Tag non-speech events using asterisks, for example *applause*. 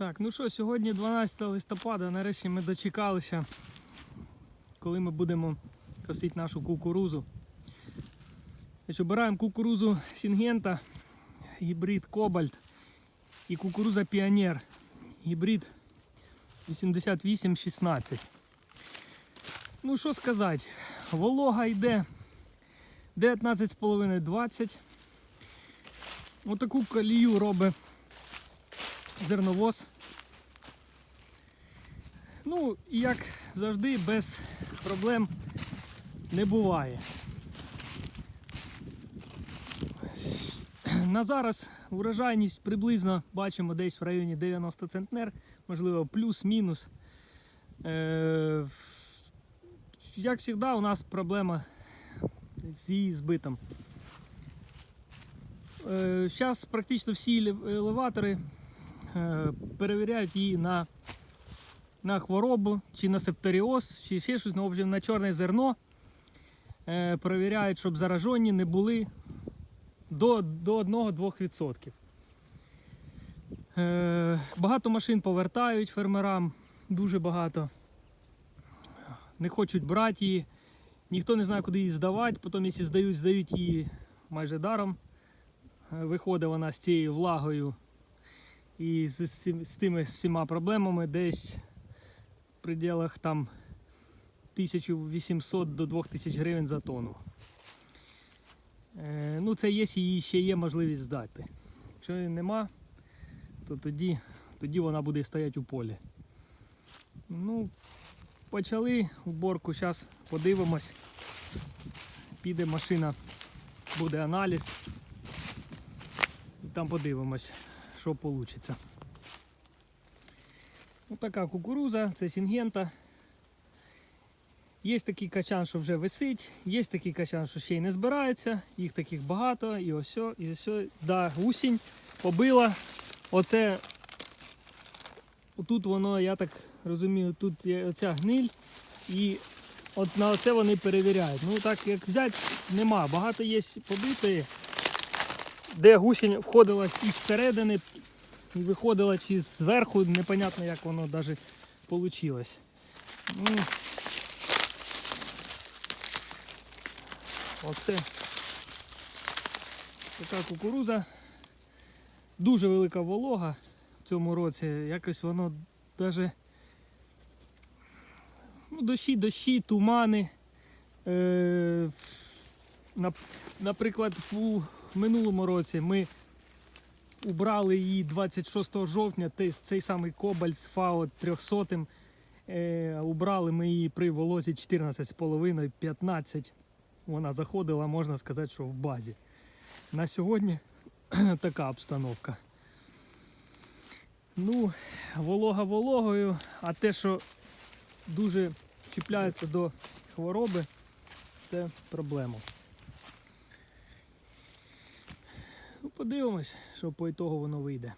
Так, ну що, сьогодні 12 листопада, нарешті ми дочекалися, коли ми будемо косити нашу кукурузу. Значить, обираємо кукурузу Сінгента, гібрид Кобальт і кукуруза Піонер, гібрид 8816. Ну що сказати, волога йде 19,5-20. Отаку колію робить зерновоз. Ну, і як завжди, без проблем не буває. На зараз урожайність приблизно бачимо десь в районі 90 центнер, можливо, плюс-мінус. Е, як завжди, у нас проблема з її збитом. Зараз практично всі елеватори е, перевіряють її на, на хворобу, чи на септоріоз, чи ще щось, ну, на чорне зерно. Е, Перевіряють, щоб заражені не були до, до 1-2%. Е, Багато машин повертають фермерам, дуже багато. Не хочуть брати її. Ніхто не знає, куди її здавати. Потім, якщо здають, здають її майже даром. Е, Виходить вона з цією влагою і з, з, з тими всіма проблемами десь в пределах там 1800 до 2000 гривень за тонну. Е, ну, це є, її ще є можливість здати. Якщо її нема, то тоді, тоді вона буде стояти у полі. Ну, почали уборку, зараз подивимось. Піде машина, буде аналіз. І там подивимось, що вийде. Ось така кукуруза, це сінгента. Є такий качан, що вже висить, є такий качан, що ще й не збирається, їх таких багато, і ось, і ось. Да, гусінь побила. Оце тут воно, я так розумію, тут є оця гниль. І от на оце вони перевіряють. Ну так як взяти, нема. Багато є побитої, де гусінь входила із середини і виходила чи зверху, непонятно як воно навіть вийшло. Ну, Оце така кукуруза. Дуже велика волога в цьому році. Якось воно навіть ну, дощі, дощі, тумани. Е, наприклад, у минулому році ми убрали її 26 жовтня, цей самий кобальт з ФАО 300. Е, убрали ми її при волозі 14,5-15 вона заходила, можна сказати, що в базі. На сьогодні *clears throat* така обстановка. Ну, волога вологою, а те, що дуже чіпляється до хвороби, це проблема. Ну, подивимось, що по ітогу воно вийде.